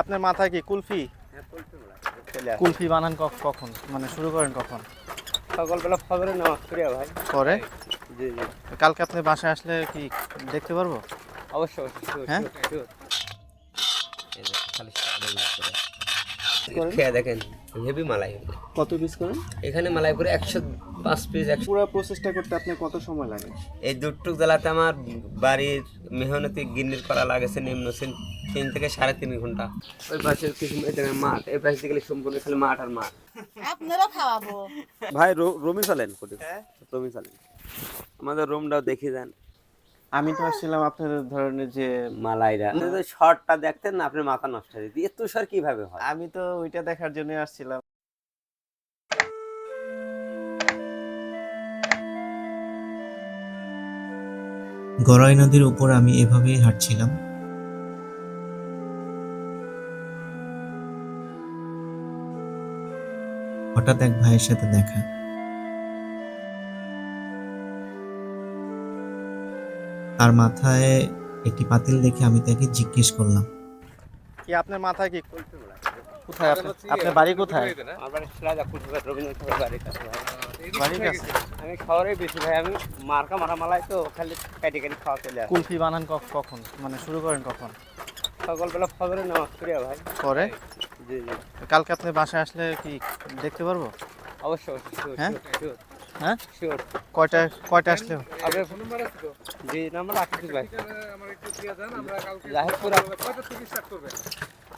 আপনার মাথায় কি কুলফি? কুলফি বানান কখন? মানে শুরু করেন কখন? সকালবেলা ফজরে নামাজ পড়ি ভাই। পরে? জি জি। কালকে আপনি বাসায় আসলে কি দেখতে পারব? অবশ্যই অবশ্যই হ্যাঁ? খেয়ে দেখেন হেভি মালাই। কত পিস করেন? এখানে মালাই করে একশো পাঁচ পিস পুরো প্রসেসটা করতে আপনার কত সময় লাগে? এই দুটুক জেলাতে আমার বাড়ির মেহনতি গিন্নির করা লাগেছে নিম্ন তিন তিন থেকে সাড়ে তিন ঘণ্টা। ওই পাশে কিছু মাঠ এই পাশে গেলে সম্পূর্ণ খালি মাঠ আর মাঠ। আপনারও খাওয়াবো। ভাই রুমি চলেন রুমি চলেন। আমাদের রুমটাও দেখে যান। আমি তো আসছিলাম আপনার ধরনের যে মালাইরা। আপনি শর্টটা দেখতেন না আপনার মাথা নষ্ট হয়ে যেত। এত শর কীভাবে হয়? আমি তো ওইটা দেখার জন্য আসছিলাম। গড়াই নদীর উপর আমি এভাবেই হাঁটছিলাম। হঠাৎ এক ভাইয়ের সাথে দেখা। তার মাথায় একটি পাতিল দেখে আমি তাকে জিজ্ঞেস করলাম। কি আপনার মাথায় কি? কোথায় আপনার আপনার বাড়ি কোথায়? আমার বাড়ি রবীন্দ্রনাথ ঠাকুর আমি শহরে বেশি ভাই আমি মার্কা মারা মালাই তো খালি কাটি কাটি খাওয়া চলে আসে। কুলফি বানান কখন? মানে শুরু করেন কখন? সকালবেলা ফজরে নামাজ পড়ি ভাই। পরে? জি জি। কালকে আপনি বাসায় আসলে কি দেখতে পারব? অবশ্যই অবশ্যই হ্যাঁ? হ্যাঁ? শিওর কয়টা কয়টা আসলে? আপনার ফোন নাম্বার আছে তো? জি নাম্বার আছে ভাই। জাহিদপুর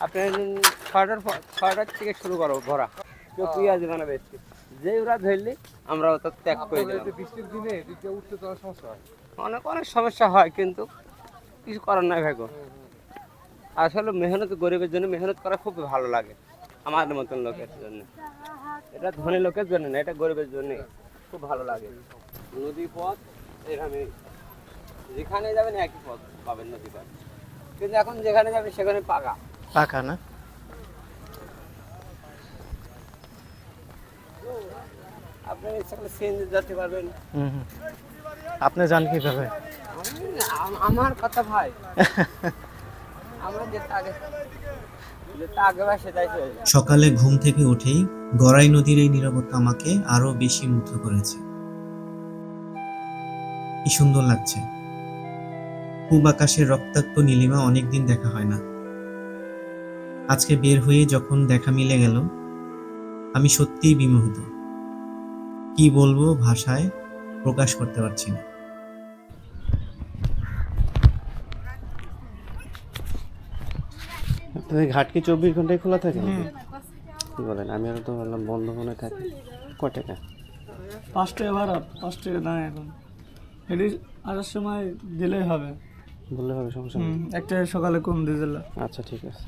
আপনি ছয়টার ছয়টার থেকে শুরু করো ভরা। কেউ পেঁয়াজ বানাবে যে ওরা ধরলে আমরা ওটা ত্যাগ করে দিলাম। বৃষ্টির দিনে উঠতে তো সমস্যা হয়। অনেক অনেক সমস্যা হয় কিন্তু কিছু করার নাই ভাই গো। আসলে মেহনত গরিবের জন্য মেহনত করা খুব ভালো লাগে আমাদের মতন লোকের জন্য। এটা ধনী লোকের জন্য না এটা গরিবের জন্য খুব ভালো লাগে। নদী পথ এখানে যেখানে যাবেন একই পথ পাবেন নদী পথ। কিন্তু এখন যেখানে যাবেন সেখানে পাকা। পাকা না? আপনি ইচ্ছা করলে সিএনজি যেতে পারবেন। হুম হুম। আপনি যান কীভাবে? আমার কথা ভাই। আমরা আগে সকালে ঘুম থেকে উঠেই গড়াই নদীর এই নিরাপত্তা আমাকে আরও বেশি মুগ্ধ করেছে। কি সুন্দর লাগছে। পূব আকাশের রক্তাক্ত নীলিমা অনেকদিন দেখা হয় না। আজকে বের হয়ে যখন দেখা মিলে গেল আমি সত্যিই বিমোহিত। কি বলব ভাষায় প্রকাশ করতে পারছি না। আপনাদের ঘাট কি চব্বিশ ঘন্টায় খোলা থাকে নাকি? কি বলেন? আমি আর তো বললাম বন্ধ মনে থাকে। ক টাকা? পাঁচ টাকা ভাড়া পাঁচ টাকা দাঁড়ায় এখন। এটি আসার সময় দিলেই হবে। বললে হবে সমস্যা নেই। একটা সকালে কম দিয়ে দিলে আচ্ছা ঠিক আছে।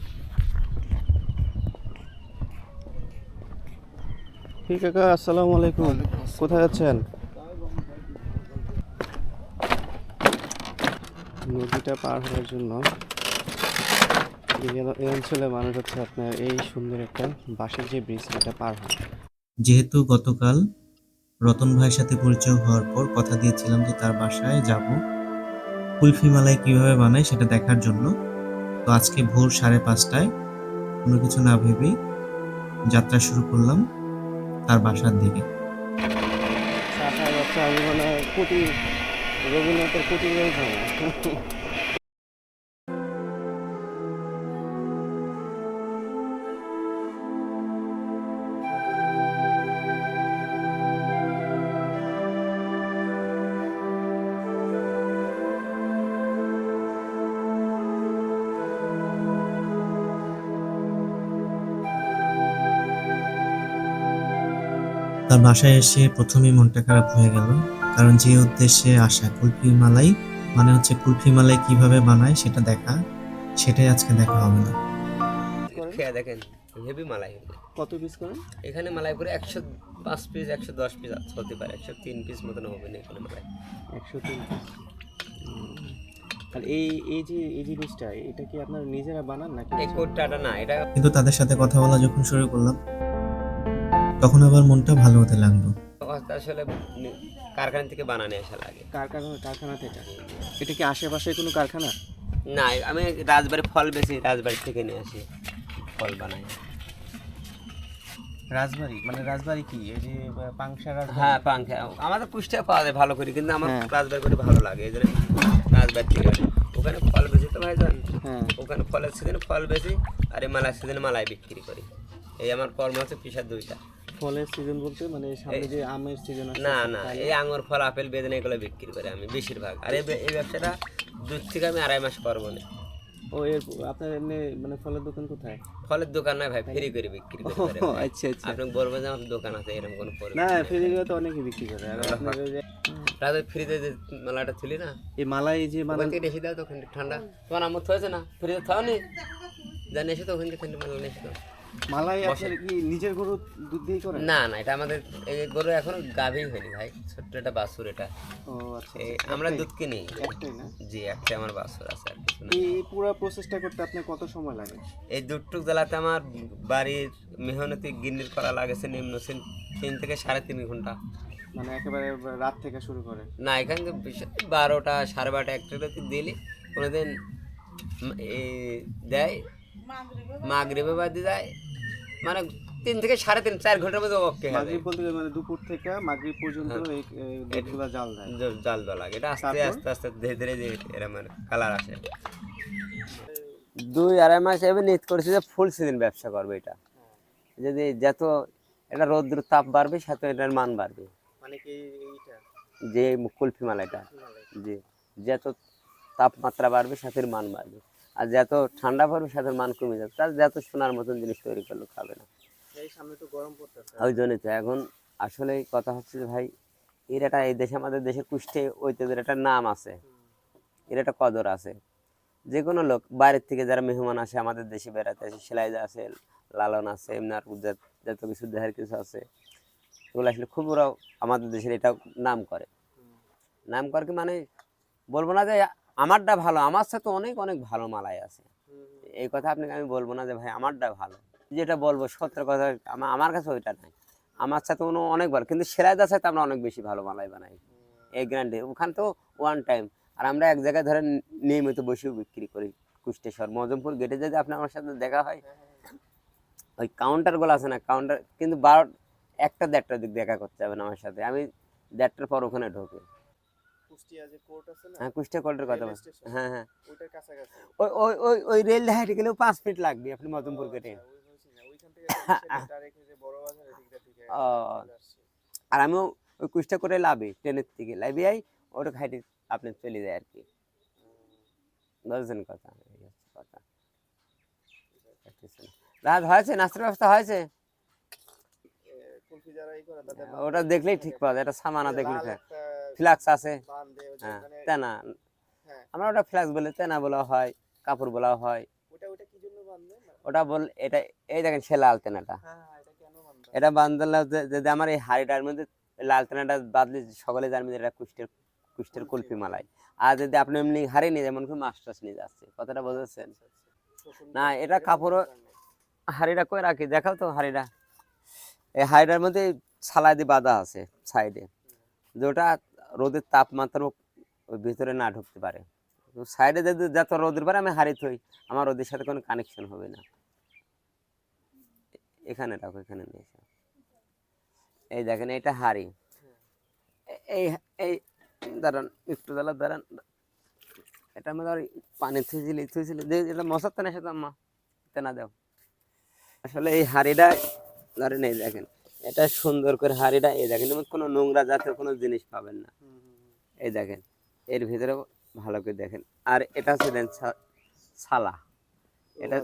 ঠিক কাকা, আসসালামু আলাইকুম। কোথায় যাচ্ছেন নদীটা পার হওয়ার জন্য এই অঞ্চলে মানুষ হচ্ছে আপনার এই সুন্দর একটা বাঁশের যে ব্রিজ এটা পার হয়। যেহেতু গতকাল রতন ভাইয়ের সাথে পরিচয় হওয়ার পর কথা দিয়েছিলাম যে তার বাসায় যাব, কুলফি মালাই কীভাবে বানায় সেটা দেখার জন্য। তো আজকে ভোর সাড়ে পাঁচটায় কোনো কিছু না ভেবেই যাত্রা শুরু করলাম। তার বাসার দিকে। মানে কুটি রবীন্দ্রনাথের কোটি রয়েছে। তার বাসায় এসে প্রথমেই মনটা খারাপ হয়ে গেল কারণ যে উদ্দেশ্যে আসা কুলফি মালাই মানে হচ্ছে কুলফি মালাই কীভাবে বানায় সেটা দেখা সেটাই আজকে দেখা হবে না। খেয়ে দেখেন হেভি মালাই। কত পিস করেন এখানে মালাই করে একশো পাঁচ পিস একশো দশ পিস হতে পারে একশো তিন পিস মতন হবে না এখানে মালাই। একশো তিন পিস আর এই এই যে এই জিনিসটা এটা কি আপনার নিজেরা বানান নাকি? এই কোটটাটা না এটা কিন্তু তাদের সাথে কথা বলা যখন শুরু করলাম তখন আবার মনটা ভালো হতে লাগল। আসলে কারখানা থেকে বানানো আসা লাগে কারখানা কারখানা থেকে? এটা কি আশেপাশে কোনো কারখানা? না আমি রাজবাড়ি ফল বেশি রাজবাড়ি থেকে নিয়ে আসি ফল বানাই। রাজবাড়ি? মানে রাজবাড়ি কি? এই যে পাংশা রাজবাড়ি? হ্যাঁ পাঙ্খা আমাদের কুষ্টিয়া পাওয়া যায় ভালো করে কিন্তু আমার হ্যাঁ। রাজবাড়ি করে ভালো লাগে এই জন্য রাজবাড়ি থেকে ওখানে ফল বেশি তো ভাই জান হ্যাঁ। ওখানে ফলের সিজনে ফল বেশি আর এই মালার সিজনে মালাই বিক্রি করি। এই আমার কর্ম হচ্ছে পিসার দুইটা। ফলের সিজন বলতে মানে সামনে যে আমের সিজন আছে না না এই আঙুর ফল আপেল বেদনা এগুলো বিক্রি করে আমি বেশিরভাগ। আর এই ব্যবসাটা দূর থেকে আমি আড়াই মাস করব না। ও এর আপনার এমনি মানে ফলের দোকান কোথায়? ফলের দোকান নয় ভাই ফ্রি করে বিক্রি করে করে। আচ্ছা আচ্ছা। আপনি বলবেন যে আমার দোকান আছে এরকম কোনো ফল না ফেরিগুলো তো অনেকে বিক্রি করে। আর আপনার রাতে ফ্রিতে যে মেলাটা ছিলি না এই মালাই যে ওখান থেকে এসে দাও তো ওখানে ঠান্ডা। তোমার আমার থয়েছে না? ফ্রিতে থাওনি? জানি এসে তো ওখান থেকে মেলা দাও মালাই আপনার কি নিজের গরু দুধ দিয়ে করে? না না এটা আমাদের এই গরু এখনও গাভী হয়নি ভাই ছোট্ট একটা বাছুর এটা। ও আচ্ছা আমরা দুধ কিনি। একটাই না? জি আমার বাছুর আছে আর এই পুরো প্রসেসটা করতে আপনার কত সময় লাগে? এই দুধটুক জ্বালাতে আমার বাড়ির মেহনতি গিন্নির করা লাগেছে নিম্ন তিন- তিন থেকে সাড়ে তিন ঘণ্টা। মানে একেবারে রাত থেকে শুরু করে? না এখান থেকে বারোটা সাড়ে বারোটা একটা দিলি কোনোদিন এই দেয় মাগরিবে বাদ দেয় মানে তিন থেকে সাড়ে তিন চার ঘণ্টার মধ্যে ওকে মাগরিব বলতে মানে দুপুর থেকে মাগরিব পর্যন্ত হ্যাঁ। এই দুধগুলা জাল দেয়। জাল দেওয়া লাগে। এটা আস্তে আস্তে আস্তে ধীরে ধীরে যে এরম কালার আসে। দুই আড়াই মাস এবার নিত করেছি যে ফুল সিজন ব্যবসা করবে এটা। যদি যত এটা রৌদ্র তাপ বাড়বে সাথে এটার মান বাড়বে। মানে কি এইটা? যে কুলফি মালাটা যে যত তাপমাত্রা বাড়বে সাথে মান বাড়বে। আর যত ঠান্ডা পড়বে সাথে মান কমে যাবে। তার যত সোনার মতন জিনিস তৈরি করলে খাবে না। ওই জন্যই তো। এখন আসলে কথা হচ্ছে যে ভাই এর একটা এই দেশে আমাদের দেশের কুষ্ঠে ঐতিহ্যের একটা নাম আছে। এর একটা কদর আছে। যে কোনো লোক বাইরের থেকে যারা মেহমান আসে আমাদের দেশে বেড়াতে আসে সেলাই আছে লালন আছে এমনি আর যত যত কিছু দেহের কিছু আছে এগুলো আসলে খুব ওরাও আমাদের দেশের এটা নাম করে নাম করে কি মানে বলব না যে আমারটা ভালো আমার সাথে অনেক অনেক ভালো মালাই আছে। এই কথা আপনাকে আমি বলব না যে ভাই আমারটা ভালো। যেটা বলব সত্যের কথা আমার কাছে ওইটা নাই। আমার সাথে কোনো অনেক ভালো কিন্তু সেরাইদার সাথে আমরা অনেক বেশি ভালো মালাই বানাই। এই গ্র্যান্ডে ওখানে তো ওয়ান টাইম আর আমরা এক জায়গায় ধরেন নিয়মিত বসেও বিক্রি করি কুষ্টেশ্বর মজমপুর গেটে যদি আপনার আমার সাথে দেখা হয়। ওই কাউন্টারগুলো আছে না কাউন্টার কিন্তু বারো একটা দেড়টার দিক দেখা করতে হবে না আমার সাথে। আমি দেড়টার পর ওখানে ঢোকে। কুষ্টিয়া যে কোর্ট আছে না হ্যাঁ কুষ্টিয়া কথা রেলওয়ে হ্যাঁ হ্যাঁ। ওইটার কাছাকাছি। ওই ওই ওই ওই রেল হাইটে গেলেও পাঁচ মিনিট লাগবে আপনি গেটে। আচ্ছা। আর আমিও ওই কুষ্টা করে লাভি ট্রেনের থেকে লাভি আই ওটা আপনি চলে যায় আর কি। কথা কথা। রাত হয়েছে নাস্তার ব্যবস্থা হয়েছে? ওটা দেখলেই ঠিক পাওয়া যায় এটা সামানা দেখলে ফ্লাক্স আছে। হ্যাঁ তেনা। হ্যাঁ। আমরা ওটা ফ্লাক্স বলে তেনা বলা হয় কাপড় বলা হয়। ওটা ওটা কি ওটা বল এটা এই দেখেন সে লাল তেনাটা। হ্যাঁ হ্যাঁ এটা বান্ধলে যদি আমার এই হাড়িটার মধ্যে লাল তেনাটা বাদলে সকলে জানবে যে এটা কুষ্টের কুষ্টের কুলফি মালাই। আর যদি আপনি এমনি হারিয়ে নিয়ে যেমন মাছ টাছ নিয়ে যাচ্ছে। কথাটা বুঝেছেন না এটা কাপড় হাড়িটা কই রাখি? দেখাও তো হাড়িটা। এই হাড়িটার মধ্যে ছালাই দিয়ে বাঁধা আছে সাইডে। যেটা রোদের তাপমাত্রা ওই ভিতরে না ঢুকতে পারে। সাইডে যদি যত রোদের পারে আমি হাড়ি থই। আমার রোদের সাথে কোনো কানেকশন হবে না। এখানে রাখো এখানে নিয়ে এসো। এই দেখেন এটা হাড়ি। এই এই দাঁড়ান একটু দাঁড়ান দাঁড়ান। এটা ওই পানি থুইছিল থুইছিল। এটা মশার তেনা সাথে আম্মা। তেনা দাও। আসলে এই হাড়িটা ধরেন এই দেখেন এটা সুন্দর করে হাড়িটা এই দেখেন কোনো নোংরা জাতীয় কোনো জিনিস পাবেন না। এই দেখেন। এর ভিতরে ভালো করে দেখেন। আর এটা হচ্ছে দেন ছালা এটা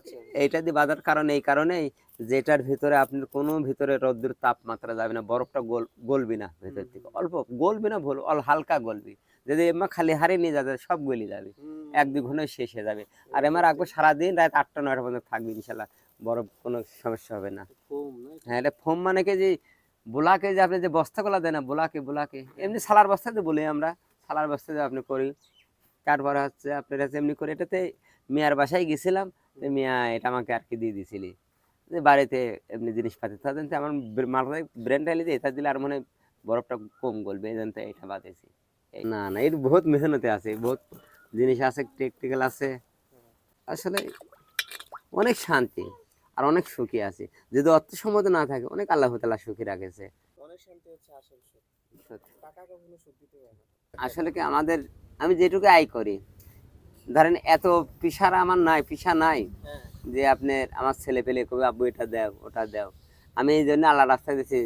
এইটা দিয়ে বাঁধার কারণ এই কারণেই যেটার ভিতরে আপনার কোনো ভিতরে রৌদ্রের তাপমাত্রা যাবে না বরফটা গোল গলবি না ভেতর থেকে। অল্প গলবি না ভুল অল হালকা গলবি। যদি এমা খালি হারে নিয়ে যাবে সব গলি যাবে। এক দুই ঘন্টায় শেষ হয়ে যাবে। আর এমার রাখব সারাদিন রাত আটটা নয়টা পর্যন্ত থাকবে ইনশাল্লাহ। বরফ কোনো সমস্যা হবে না। হ্যাঁ এটা ফোম মানে কি যে বোলাকে যে আপনি যে বস্তাগুলো দেন না বোলাকে বোলাকে এমনি সালার বস্তাতে বলি আমরা। সালার বস্তাতে আপনি করি তারপরে হচ্ছে আপনার কাছে এমনি করে এটাতে মেয়ার বাসায় গেছিলাম মিয়া এটা আমাকে আর কি দিয়ে দিছিলি। যে বাড়িতে এমনি জিনিসপাতি তাদের তো আমার ব্রে- মাথায় ব্রেন টাইলে দিয়ে এটা দিলে আর মনে বরফটা কম গলবে এই জন্য এটা বাদেছি। না না এর বহুত মেহনতে আছে বহুত জিনিস আছে টেকটিক্যাল আছে। আসলে অনেক শান্তি আর অনেক সুখী আছে। যদি অর্থ সম্মত না থাকে অনেক আল্লাহ তালা সুখী রাখেছে। অনেক শান্তি হচ্ছে আসল সুখ। টাকা কখনো সুখ দিতে পারে না। আসলে কি আমাদের আমি যেটুকু আয় করি ধরেন এত পিসার আমার নাই পিসা নাই হ্যাঁ। যে আপনার আমার ছেলে পেলে কবে আব্বু এটা দেও ওটা দেও। আমি এই জন্য আল্লাহ রাস্তায় দিয়েছি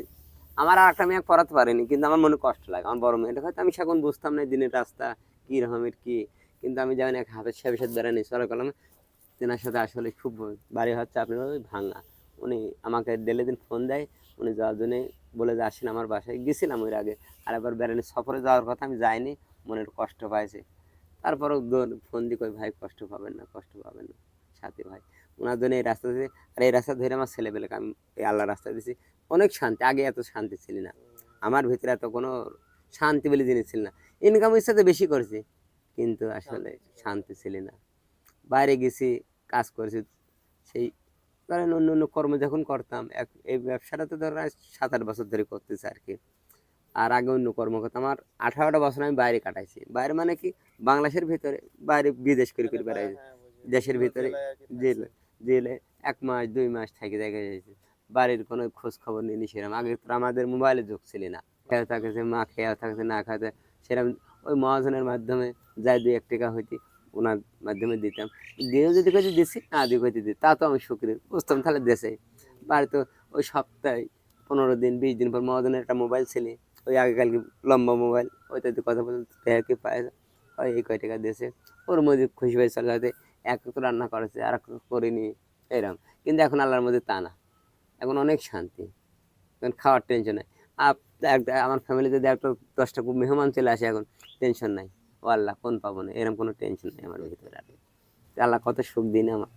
আমার আর একটা মেয়ে পড়াতে পারিনি কিন্তু আমার মনে কষ্ট লাগে। আমার বড় মেয়েটা হয়তো আমি সেখন বুঝতাম না দিনের রাস্তা কী রকমের কী কিন্তু আমি যেমন এক হাফের সাহেবের সাথে বেড়ানি চলে গেলাম তেনার সাথে আসলে খুব বাড়ি হচ্ছে আপনার ওই ভাঙা। উনি আমাকে ডেলি দিন ফোন দেয় উনি যাওয়ার জন্যে বলে যে আসেন আমার বাসায়। গেছিলাম ওর আগে আর একবার বেড়ানি সফরে যাওয়ার কথা আমি যাইনি মনের কষ্ট পাইছে। তারপরেও ফোন দিয়ে কই ভাই কষ্ট পাবেন না কষ্ট পাবেন না সাথে ভাই। ওনার জন্য এই রাস্তা দিয়ে আর এই রাস্তা ধরে আমার ছেলেবেলাকে আমি এই আল্লাহ রাস্তা দিয়েছি অনেক শান্তি আগে এত শান্তি ছিল না। আমার ভিতরে এত কোনো শান্তি বলে জিনিস ছিল না। ইনকাম ইচ্ছাতে বেশি করেছি কিন্তু আসলে শান্তি ছিল না। বাইরে গেছি কাজ করেছি সেই ধরেন অন্য অন্য কর্ম যখন করতাম এক এই ব্যবসাটা তো ধরেন সাত আট বছর ধরে করতেছি আর কি। আর আগে অন্য কর্ম করতাম। আমার আঠারোটা বছর আমি বাইরে কাটাইছি। বাইরে মানে কি? বাংলাদেশের ভিতরে বাইরে বিদেশ করে করে বেড়াইছি হ্যাঁ, দেশের ভিতরে জেলে জেলে এক মাস দুই মাস থেকে দেখা যাচ্ছে বাড়ির কোনো খোঁজ খবর নেই সেরকম আগে তো আমাদের মোবাইলে যোগ ছিল না। খেয়ে থাকছে মা খেয়ে থাকছে না খাতে সেরকম ওই মহাজনের মাধ্যমে যাই দুই এক টাকা হইতে ওনার মাধ্যমে দিতাম। দিয়েও যদি কিছু দিছি, না দিয়ে কিছু দিই, তা তো আমি সুখী বুঝতাম। তাহলে দেশে বাড়িতে ওই সপ্তাহে পনেরো দিন, বিশ দিন পর মহাজনের একটা মোবাইল ছিল, ওই আগেকালকে লম্বা মোবাইল ওইটাতে কথা বলতে কি পায় এই কয় টাকা দেশে ওর মধ্যে খুশি হয়ে চলে যাতে এক রান্না করেছে, আর এক করিনি এরকম কিন্তু এখন আল্লাহর মধ্যে তা না। এখন অনেক শান্তি। এখন খাওয়ার টেনশন নাই। আমার ফ্যামিলিতে একটা দশটা মেহমান চলে আসে এখন টেনশন নাই। ও আল্লাহ কোন পাবো না এরকম কোনো টেনশন নেই আমার ভিতরে আর। আল্লাহ কত সুখ দিন আমার।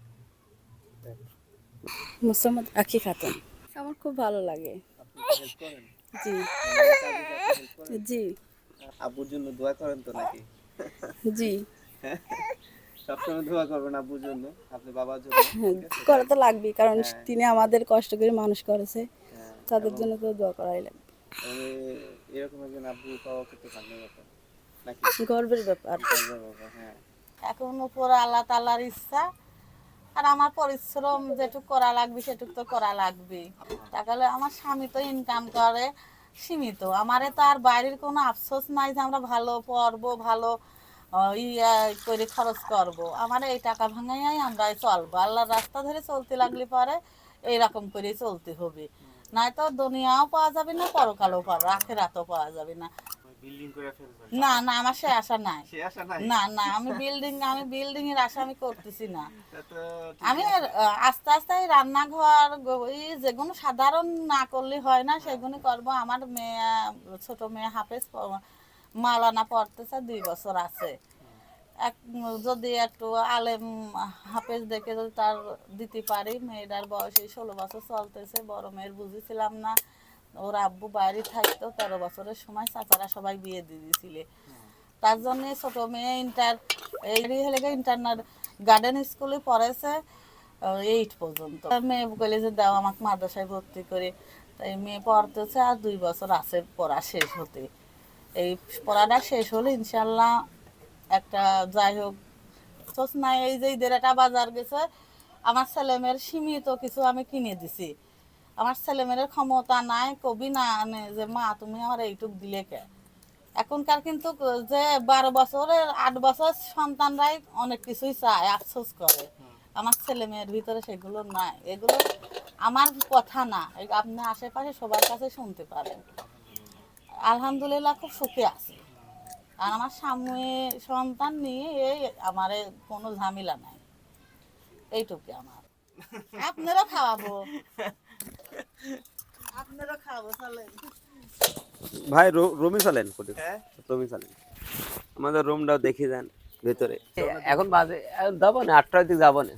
মোসাম্মদ আখি খাতুন। আমার খুব ভালো লাগে। জি। জি। আব্বুর জন্য দোয়া করেন তো নাকি? জি। সবসময় দোয়া করবেন আব্বুর জন্য আপনি বাবার জন্য। করা তো লাগবেই কারণ তিনি আমাদের কষ্ট করে মানুষ করেছে। হ্যাঁ, তাদের জন্য তো দোয়া করাই লাগবে। এরকম একজন আব্বু পাওয়া ব্যাপার নাকি গর্বের ব্যাপার। হ্যাঁ। এখন উপর আল্লাহ তাল্লাহর ইচ্ছা আর আমার পরিশ্রম যেটুক করা লাগবে সেটুক তো করা লাগবে। তাহলে আমার স্বামী তো ইনকাম করে সীমিত। আমারে তো আর বাইরের কোনো আফসোস নাই যে আমরা ভালো পড়ব ভালো ইয়া করে খরচ করব। আমার এই টাকা ভাঙাইয়াই আমরা চলবো। আল্লাহর রাস্তা ধরে চলতে লাগলে পরে এইরকম করে চলতে হবে। নয়তো দুনিয়াও পাওয়া যাবে না পরকালও পাওয়া আখেরাতও পাওয়া যাবে না। বিল্ডিং করে ফেলবেন। না না আমার সে আশা নাই। সে আশা নাই? না না আমি বিল্ডিং আমি বিল্ডিং এর আশা আমি করতেছি না। আমি আস্তে আস্তে রান্নাঘর এই যেগুলো সাধারণ না করলে হয় না সেগুলো করব। আমার মেয়ে ছোট মেয়ে হাফেজ মালানা পড়তেছে দুই বছর আছে। এক যদি একটু আলেম হাফেজ দেখে যদি তার দিতে পারি মেয়েটার বয়স এই ষোলো বছর চলতেছে বড় মেয়ের বুঝেছিলাম না। ওর আব্বু বাইরে থাকতো, তেরো বছরের সময় চাচারা সবাই বিয়ে দিয়ে দিয়েছিলে। তার জন্য ছোট মেয়ে ইন্টার এই হলে ইন্টারনাল গার্ডেন স্কুলে পড়েছে এইট পর্যন্ত। মেয়ে বলে যে, দাও আমাকে মাদ্রাসায় ভর্তি করে। তাই মেয়ে পড়তেছে আর দুই বছর আছে পড়া শেষ হতে। এই পড়াটা শেষ হলে ইনশাল্লাহ একটা যাই হোক সোচ নাই, এই যে ঈদের একটা বাজার গেছে, আমার ছেলেমেয়ের সীমিত কিছু আমি কিনে দিছি। আমার ছেলেমেয়ের ক্ষমতা নাই, কবি না আনে যে, মা, তুমি আমার এইটুক দিলে কে? এখনকার কিন্তু যে, বারো বছরের আট বছর সন্তানরাই অনেক কিছুই চায়, আফসোস করে। আমার ছেলে মেয়ের ভিতরে সেগুলো নাই। এগুলো আমার কথা না। আপনি আশেপাশে সবার কাছে শুনতে পারেন। আলহামদুলিল্লাহ খুব সুখে আছে। আর আমার স্বামী, সন্তান নিয়ে এই আমার কোনো ঝামেলা নাই। এইটুকু আমার। আপনারও খাওয়াবো। চলেন। ভাই রুমে চলেন হ্যাঁ? রুমে চলেন। আমাদের রুমটাও দেখে যান ভেতরে। এখন বাজে যাব না আটটার দিকে যাব না।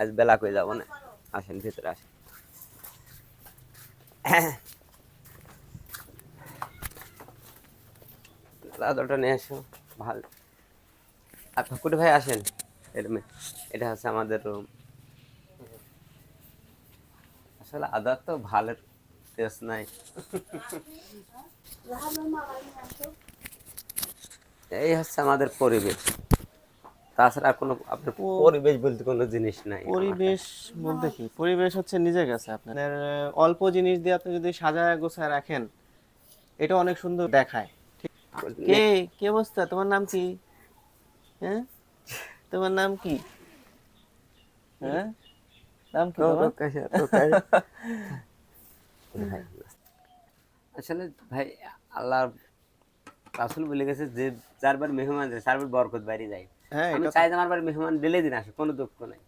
আজ বেলা করে যাব না। আসেন ভেতরে আসেন। চাদরটা নিয়ে এসো ভালো। আর ঠাকুর ভাই আসেন। এটা হচ্ছে আমাদের রুম। আসলে আদার তো ভালো টেস্ট নাই। এই হচ্ছে আমাদের পরিবেশ। তাছাড়া কোনো আপনার পরিবেশ বলতে কোনো জিনিস নাই পরিবেশ বলতে কি? পরিবেশ হচ্ছে নিজের কাছে আপনার। অল্প জিনিস দিয়ে আপনি যদি সাজায় গোছায় রাখেন এটা অনেক সুন্দর দেখায়। কে কি অবস্থা? তোমার নাম কি? হ্যাঁ? তোমার নাম কি? হ্যাঁ? নাম কি তো কাছে- ভাই, আসলে ভাই আল্লাহ রাসুল বলে গেছে যে চারবার মেহমান যায় চারবার বরকত বাড়ি যায়। হ্যাঁ আমি চাই আমার বার মেহমান দিলে দিন আসে কোনো দুঃখ নাই।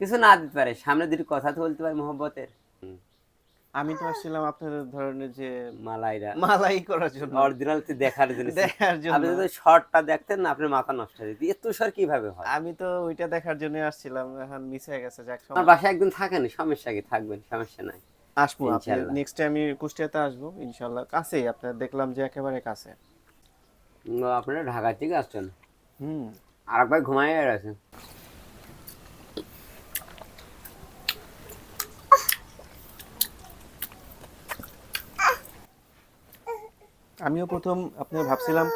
কিছু না দিতে পারে সামনে দুটি কথা তো বলতে পারে মোহব্বতের। আমি তো আসছিলাম আপনাদের ধরনের যে মালাইরা। মালাই করার জন্য। অরিজিনাল দেখার জন্য। দেখার জন্য। আপনি যদি শর্টটা দেখতেন না আপনার মাথা নষ্ট হয়ে যেত। এত শর্ট কীভাবে হয়? আমি তো ওইটা দেখার জন্য আসছিলাম এখন মিস হয়ে গেছে যাক আমার বাসায় একদিন থাকেন সমস্যা কি? থাকবেন সমস্যা নাই। আসব। নেক্সট টাইম আমি কুষ্টিয়াতে আসব ইনশাল্লাহ। কাছেই আপনার দেখলাম যে একেবারে কাছে। আপনারা ঢাকা থেকে আসছেন? হুম। আর একবার ঘুমাই আছেন আমিও প্রথম আপনার ভাবছিলাম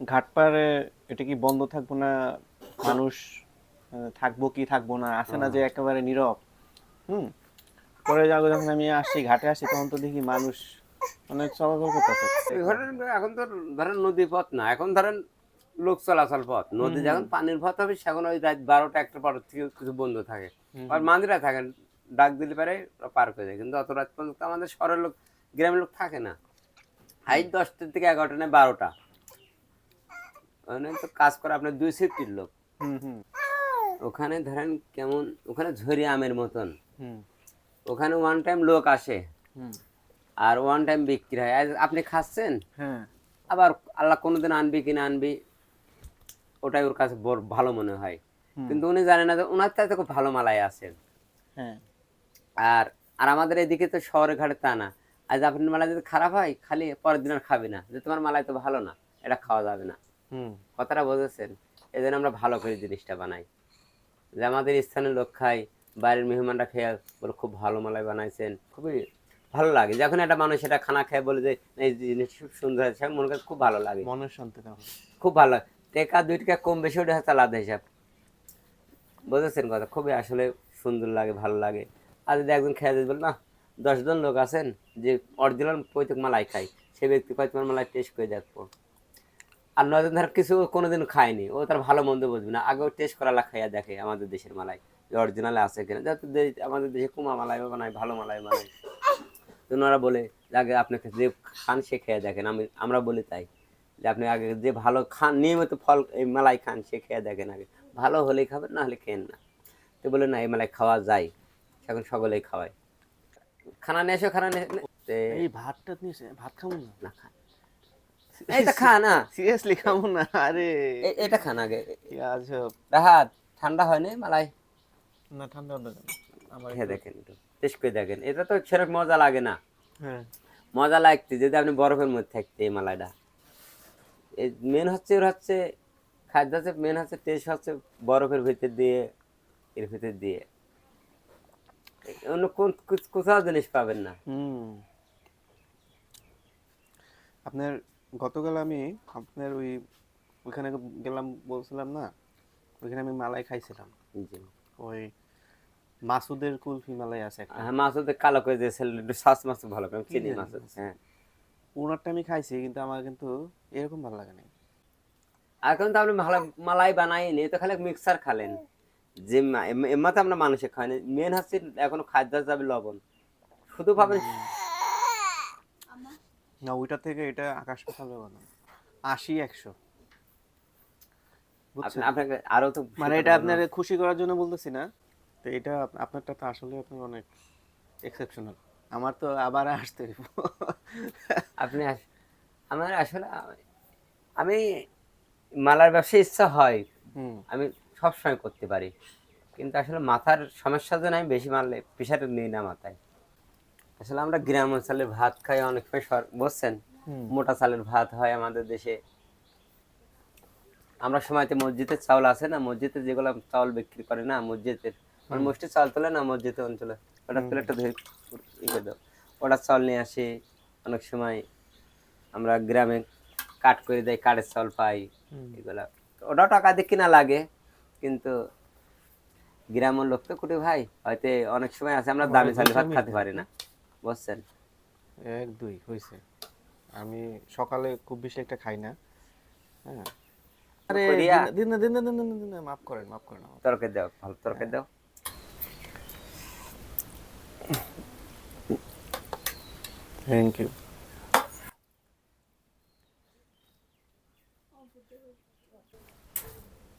ঘাটপাড়ে এটা কি বন্ধ থাকব না মানুষ থাকব কি থাকব না আছে না যে একেবারে নীরব? হুম। পরে যাব যখন আমি আসছি ঘাটে আসি তখন তো দেখি মানুষ অনেক চলাচল করতেছে। এখন তো ধরেন নদী পথ না এখন ধরেন লোক চলাচল পথ। নদী যখন পানির পথ হবে সেখন ওই রাত বারোটা একটা পর থেকে কিছু বন্ধ থাকে। আর মাঝিরা থাকেন ডাক দিলে পারে পার করে যায় কিন্তু অত রাত পর্যন্ত আমাদের শহরের লোক গ্রামের লোক থাকে না। হাই দশটা থেকে এগারোটা নয় বারোটা। ওখানে তো কাজ করে আপনার দুই শিফটির লোক। ওখানে ধরেন কেমন ওখানে ঝরি আমের মতন। ওখানে ওয়ান টাইম লোক আসে। আর ওয়ান টাইম বিক্রি হয়। আপনি খাচ্ছেন? হ্যাঁ। আবার আল্লাহ কোনোদিন আনবি কিনা আনবি ওটাই ওর কাছে বড় ভালো মনে হয়। কিন্তু উনি জানেন না যে ওনার চাইতে খুব ভালো মালাই আছে হ্যাঁ। আর আর আমাদের এদিকে তো শহরে ঘাটে তা না। আজ আপনার মালাই যদি খারাপ হয় খালি পরের দিন আর খাবি না। যে তোমার মালাই তো ভালো না এটা খাওয়া যাবে না। কথাটা বুঝেছেন? এই জন্য আমরা ভালো করে জিনিসটা বানাই। যে আমাদের স্থানীয় লোক খাই বাইরের মেহমানরা খেয়ে বলে খুব ভালো মালাই বানাইছেন। খুবই ভালো লাগে। যখন একটা মানুষ এটা খানা খেয়ে বলে যে এই জিনিস খুব সুন্দর আছে মনে করে খুব ভালো লাগে। মনের শান্তি খুব ভালো লাগে। টেকা দুই টাকা কম বেশি ওটা হচ্ছে আলাদা হিসাব। বুঝেছেন কথা? খুবই আসলে সুন্দর লাগে ভালো লাগে। আর যদি একজন খেয়ে দিয়ে বল না দশজন লোক আছেন, যে অরিজিনাল পৈতক মালাই খাই সে ব্যক্তি তোমার মালাই টেস্ট করে দেখব। আর নয়জন ধর কিছু কোনোদিন খায়নি, ও তার ভালো মন্দ বুঝবে না। আগেও টেস্ট করা খাইয়া দেখে আমাদের দেশের মালাই, যে অরিজিনাল আছে কিনা। যাতে আমাদের দেশে কুমা মালাই বানায়, ভালো মালাই বানায়। তো ওনারা বলে আগে আপনাকে যে খান সে খেয়ে দেখেন। আমি, আমরা বলি তাই, যে আপনি আগে যে ভালো খান, নিয়মিত ফল, এই মালাই খান, সে খেয়ে দেখেন আগে। ভালো হলেই খাবেন, না হলে খেন না। তো বলে, না, এই মালাই খাওয়া যায়। এখন সকলেই খাওয়ায়। খানা নিয়ে এসো খানা নিয়ে এই ভাতটা নিয়েছে ভাত খাব না? না খান এইটা খা না। সিরিয়াসলি খাব না আরে। এটা খান আগে। আজব। রাহাত ঠান্ডা হয় না মালাই? না ঠান্ডা কেন? আমার খেয়ে দেখেন একটু টেস্ট করে দেখেন। এটা তো সেরকম মজা লাগে না। হ্যাঁ। মজা লাগতে যদি আপনি বরফের মধ্যে থাকতে এই মালাইটা। এই মেন হচ্ছে ওর হচ্ছে খাদ্য হচ্ছে মেন হচ্ছে টেস্ট হচ্ছে বরফের ভিতর দিয়ে এর ভিতর দিয়ে। অন্য কোন কো- কোথাও জিনিস পাবেন না। আপনার গতকাল আমি আপনার ওই ওইখানে গেলাম বলছিলাম না ওইখানে আমি মালাই খাইছিলাম। ওই মাসুদের কুলফি মালাই আছে একটা। হ্যাঁ হতে কালো করে যে ছেলে শ্বাস মাছ ভালো করে চিনি মাছ। হ্যাঁ। ওনারটা আমি খাইছি কিন্তু আমার কিন্তু এরকম ভালো লাগে না এখন তো আপনি মালাই বানাই নি তো খালি মিক্সার খালেন। যে এমনিতে আমরা মানুষে খাই না। মেন হচ্ছে এখনও খাদ্য যাবে লবণ। শুধু পাবেন না ওইটা থেকে এটা আকাশ পাতাল ব্যাপার আশি একশো। আপনাকে আরও তো মানে এটা আপনার খুশি করার জন্য বলতেছি না। তো এটা আপ- আপনারটা তো আসলে আপনার অনেক এক্সেপশনাল আমার তো আবার আসতে আপনি আস- আমার আসলে আমি মালার ব্যবসা ইচ্ছা হয়। আমি সবসময় করতে পারি। কিন্তু আসলে মাথার সমস্যার জন্য আমি বেশি মারলে প্রেশার নিই না মাথায়। আসলে আমরা গ্রাম অঞ্চলে ভাত খাই অনেক সময় সর- বুঝছেন? মোটা চালের ভাত হয় আমাদের দেশে। আমরা সময়তে মসজিদের চাউল আছে না? মসজিদে যেগুলো চাউল বিক্রি করে না মসজিদের মানে মুষ্টি চাল তোলে না মসজিদের অঞ্চলে? ওটা প্লেটটা ধরে ই করে দাও। ওটা চাল নিয়ে আসে অনেক সময় আমরা গ্রামে কাট করে দেয় কাঠের চাল পাই এগুলা। ওটাও টাকা দিয়ে কিনা লাগে। কিন্তু গ্রামের লোক তো কুটে ভাই হয়তো অনেক সময় আছে আমরা দামি চালি ভাত খেতে পারি না বুঝছেন? এক দুই হয়েছে আমি সকালে খুব বেশি একটা খাই না হ্যাঁ। আরে? দিন না দিন দিন দিন মাফ করেন মাফ করেন। তরকারি দাও ভালো তরকারি দাও। থ্যাংক ইউ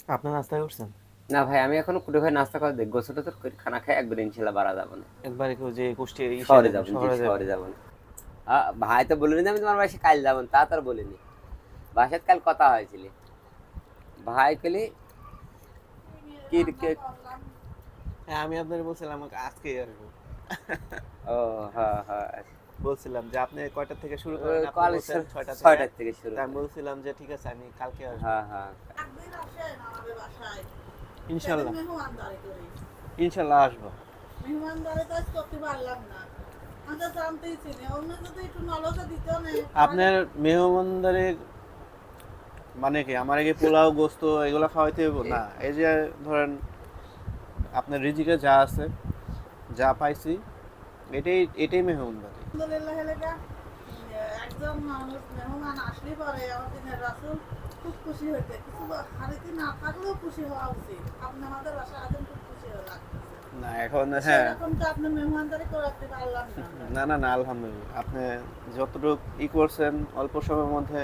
আপনার নাস্তা করছেন না ভাই আমি এখনও কুটে ভাই নাস্তা করে দেখ গোসল টোসল করে খানা খাই একবার ইনশাল্লাহ বাড়া যাব না। একবার কেউ যে কুষ্টি শহরে যাব শহরে যাব না। ভাই তো বলিনি আমি তোমার বাসায় কাল যাব তা তো আর বলিনি। বাসায় কাল কথা হয়েছিল। ভাই কলি কি কে- হ্যাঁ আমি আপনার বলছিলাম আমাকে আজকে আসব ও হ্যাঁ হ্যাঁ বলছিলাম যে আপনি কয়টা থেকে শুরু করেন? কলেজ ছয়টা থেকে। থেকে শুরু আমি বলছিলাম যে ঠিক আছে আমি কালকে আসব। হ্যাঁ হ্যাঁ। আমাদের আপনার মেহমানদারে মানে কি? আমার আগে পোলাও, গোস্ত এগুলো খাওয়াইতে হইব? না, এই যে ধরেন আপনার রিজিকে যা আছে, যা পাইছি, এটাই এটাই মেহমানদারি। আলহামদুলিল্লাহ একজন মানুষ মেহমান আসলে পরে আমার দিনের রাসুল খুব খুশি হইতে কিছু হারিতে না থাকলেও খুশি হওয়া উচিত। আপনি আমাদের বাসায় আছেন খুব খুশি হয়ে না এখন হ্যাঁ। না। না না আলহামদুলিল্লাহ। আপনি যতটুকু ই করছেন অল্প সময়ের মধ্যে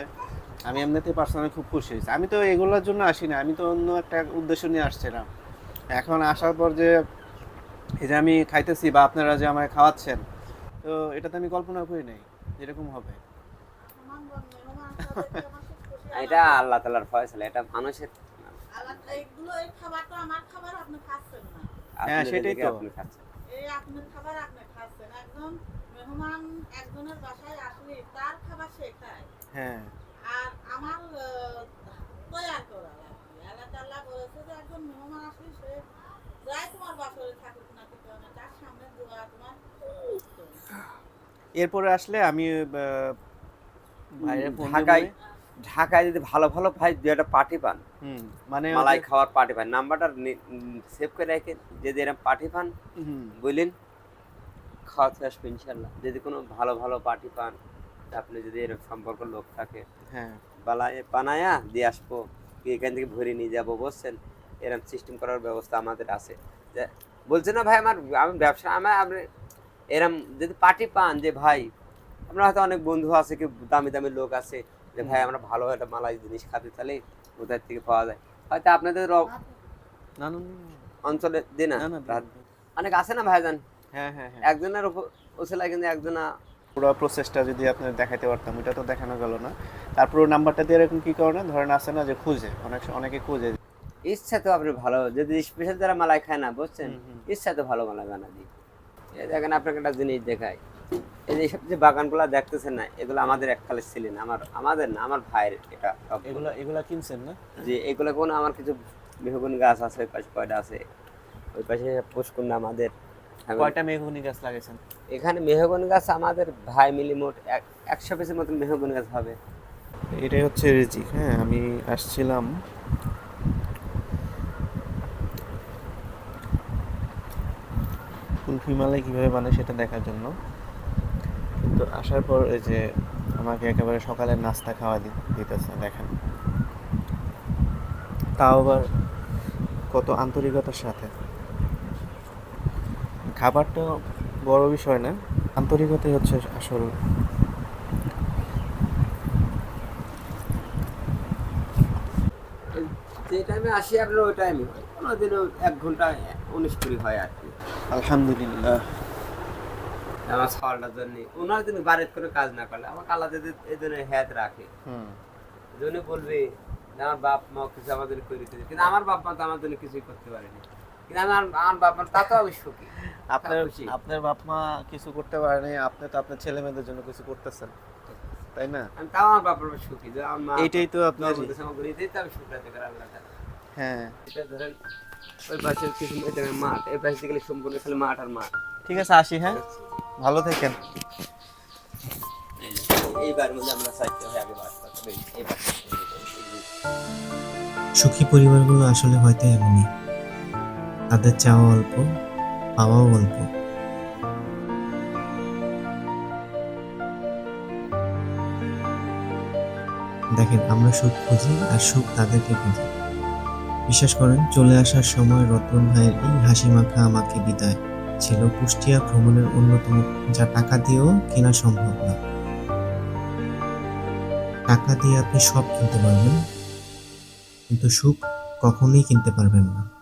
আমি এমনিতে পার্সোনালি খুব খুশি হয়েছি। আমি তো এগুলোর জন্য আসি না আমি তো অন্য একটা উদ্দেশ্য নিয়ে আসছিলাম। এখন আসার পর যে এই যে আমি খাইতেছি বা আপনারা যে আমায় খাওয়াচ্ছেন তো এটা তো আমি কল্পনা করি নাই যেরকম হবে। এটা আল্লাহ তালার ফয়সালা এটা মানুষের আলাদা এইগুলো এই খাবারটা আমার খাবার আপনি খাচ্ছেন না। হ্যাঁ, সেটাই তো। আপনি খাচ্ছেন। এই আপনার খাবার আপনি খাচ্ছেন। একজন মেহমান একজনের বাসায় আসলে তার খাবার সে খায়। হ্যাঁ। আর আমার করা আল্লাহ তাআলা বলেছে যে একজন মেহমান আসলে সে যাই তোমার বাসরে থাকুক না কিন্তু তার সামনে দোয়া তোমার এরপরে আসলে আমি ঢাকায় ঢাকায় যদি ভালো ভালো ভাই দু একটা পার্টি পান মানে মালাই খাওয়ার পার্টি পান নাম্বারটা সেভ করে রাখেন যদি এরকম পার্টি পান বললেন খাওয়াতে আসবে ইনশাল্লাহ। যদি কোনো ভালো ভালো পার্টি পান আপনি যদি এরকম সম্পর্ক লোক থাকে হ্যাঁ। বালায় বানায়া দিয়ে আসব এখান থেকে ভরে নিয়ে যাব বলছেন এরকম সিস্টেম করার ব্যবস্থা আমাদের আছে। যে বলছে না ভাই আমার আমি ব্যবসা আমার আপনি এরম যদি পার্টি পান যে ভাই আপনার হয়তো অনেক বন্ধু আছে কি দামি দামি লোক আছে যে ভাই আমরা ভালো একটা মালাই জিনিস খাতে তাহলে কোথায় থেকে পাওয়া যায়? হয়তো আপনাদের অঞ্চলে দিন না অনেক আছে না ভাইজান? হ্যাঁ হ্যাঁ হ্যাঁ। একজনের উপর ওসেলা কিন্তু একজনা পুরো প্রসেসটা যদি আপনার দেখাইতে পারতাম এটা তো দেখানো গেল না। তারপর নাম্বারটা দিয়ে এরকম কি করে না ধরেন আছে না যে খুঁজে। অনেক অনেকে খুঁজে। ইচ্ছা তো আপনি ভালো যদি স্পেশাল যারা মালাই খায় না বুঝছেন। ইচ্ছা তো ভালো মালাই বানা দিই দেখেন আপনাকে একটা জিনিস দেখাই। এই যে এইসব যে বাগানগুলো দেখতেছেন না এগুলো আমাদের এককালে ছিলেন আমার আমাদের না আমার ভাইয়ের এটা সব। এগুলা এগুলা কিনছেন না? যে এগুলো কোনো আমার কিছু মেহগুন গাছ আছে ওই পাশে কয়টা আছে ওই পাশে পুষ্কুন্ডা আমাদের। আমি- কয়টা মেঘুনি গাছ লাগাইছেন? এখানে মেহগুন গাছ আমাদের ভাই মিলি মোট এক- একশো পিসের মতন মেহগুন গাছ হবে। এটাই হচ্ছে রিজিক হ্যাঁ আমি আসছিলাম। কুলফি মালাই কীভাবে বানায় সেটা দেখার জন্য। কিন্তু আসার পর এই যে আমাকে একেবারে সকালের নাস্তা খাওয়া দিতেছে দেখেন। তাও আবার কত আন্তরিকতার সাথে। খাবারটা বড় বিষয় না আন্তরিকতাই হচ্ছে আসল। যে টাইমে আসি আপনার ওই টাইমে হয়। কোনো দিনও এক ঘণ্টা উনিশ কুড়ি হয় আর কি। আলহামদুলিল্লাহ। আমার জন্য। ওনার বাড়ির কোনো কাজ না করলে আমার কালা যদি এই জন্য হ্যাত রাখে। জন্য বলবে আমার বাপ মা কিছু করে কিন্তু আমার বাপ মা তো আমার জন্য কিছুই করতে পারেনি। কিন্তু আমার আমার বাপ মা তা তো আমি সুখী। আপনার আপনার বাপ মা কিছু করতে পারেনি আপনি তো আপনার ছেলে মেয়েদের জন্য কিছু করতেছেন। তাই না? আমি তাও আমার বাপের সুখী যে আমার এইটাই তো আপনার এটাই তো আমি আল্লাহ হ্যাঁ। এটা ধরেন ওই পাশে কিছু মাঠ এই পাশে গেলে সম্পূর্ণ খালি মাঠ আর মাঠ। ঠিক আছে আসি হ্যাঁ? ভালো থাকেন। এইবার মধ্যে আমরা চাইতে হয় আগে বাস করতে হবে সুখী পরিবারগুলো আসলে হয়তো এমনই। তাদের চাওয়া অল্প পাওয়াও অল্প। দেখেন আমরা সুখ খুঁজি আর সুখ তাদেরকে খুঁজি। বিশ্বাস করেন চলে আসার সময় রতন ভাইয়ের এই হাসি মাখা আমাকে বিদায়। ছিল কুষ্টিয়া ভ্রমণের অন্যতম। যা টাকা দিয়েও কেনা সম্ভব না। টাকা দিয়ে আপনি সব কিনতে পারবেন। কিন্তু সুখ কখনোই কিনতে পারবেন না।